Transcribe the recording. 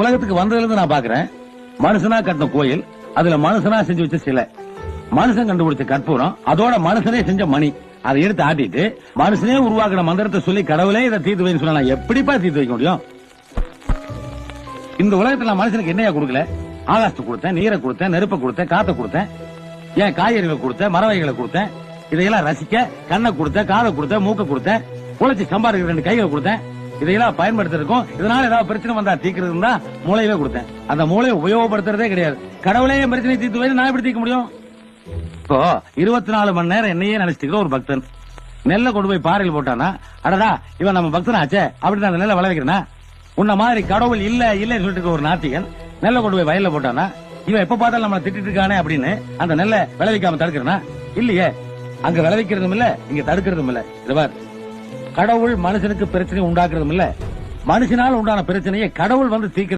உலகத்துக்கு வந்ததுல இருந்து நான் பாக்குறேன் மனுஷனா கட்டின கோயில் அதுல மனுஷனா செஞ்சு வச்ச சிலை. மனுஷன் கண்டுபிடிச்ச கற்பூரம் அதோட மனுஷனே செஞ்ச மணி. அதை எடுத்து ஆட்டிட்டு மனுஷனே உருவாக்குற மந்திரத்தை சொல்லி கடவுளே இதை தீர்த்து வைன்னு சொன்னா எப்படிப்பா தீர்த்து வைக்க முடியும்? இந்த உலகத்துல நான் மனுஷனுக்கு என்னையா கொடுக்கல? ஆகாசத்தை கொடுத்தேன் நீரை கொடுத்தேன் நெருப்பை கொடுத்தேன் காத்த கொடுத்தேன். ஏன் காய்கறிகளை கொடுத்தேன் மரவகைகளை கொடுத்தேன். இதையெல்லாம் ரசிக்க கண்ணை கொடுத்தேன் காதை கொடுத்தேன் மூக்க கொடுத்தேன். உழைச்சி சம்பாதிக்கிற ரெண்டு கைகளை கொடுத்தேன். இதையெல்லாம் பயன்படுத்திருக்கோம் இதனால ஏதாவது பிரச்சனை வந்தா தீக்கிறது தான் மூளையவே கொடுத்தேன். அந்த மூளையை உபயோகப்படுத்துறதே கிடையாது. கடவுளே என் பிரச்சனை தீர்த்து வைத்து நான் எப்படி தீர்க்க முடியும்? இப்போ இருபத்தி நாலு மணி நேரம் என்னையே நினைச்சிட்டு ஒரு பக்தன். நெல்லை கொண்டு போய் பாறையில் போட்டானா அடடா இவன் நம்ம பக்தனாச்சே அப்படி நான் அந்த நெல்லை விளைவிக்கிறனா உன்ன மாதிரி கடவுள் இல்ல இல்லன்னு சொல்லிட்டு இருக்க ஒரு நாத்திகன் நெல்லை கொண்டு போய் வயல்ல போட்டானா இவன் எப்ப பார்த்தாலும் நம்மளை திட்டிட்டு இருக்கானே அப்படின்னு அந்த நெல்லை விளைவிக்காம தடுக்கிறனா இல்லையே அங்க விளைவிக்கிறதும் இல்ல இங்க தடுக்கிறதும் இல்ல. இதுவார் கடவுள் மனுஷனுக்கு பிரச்சனை உண்டாக்குறதும் இல்ல. மனுஷனால் உண்டான பிரச்சனையை கடவுள் வந்து தீர்க்க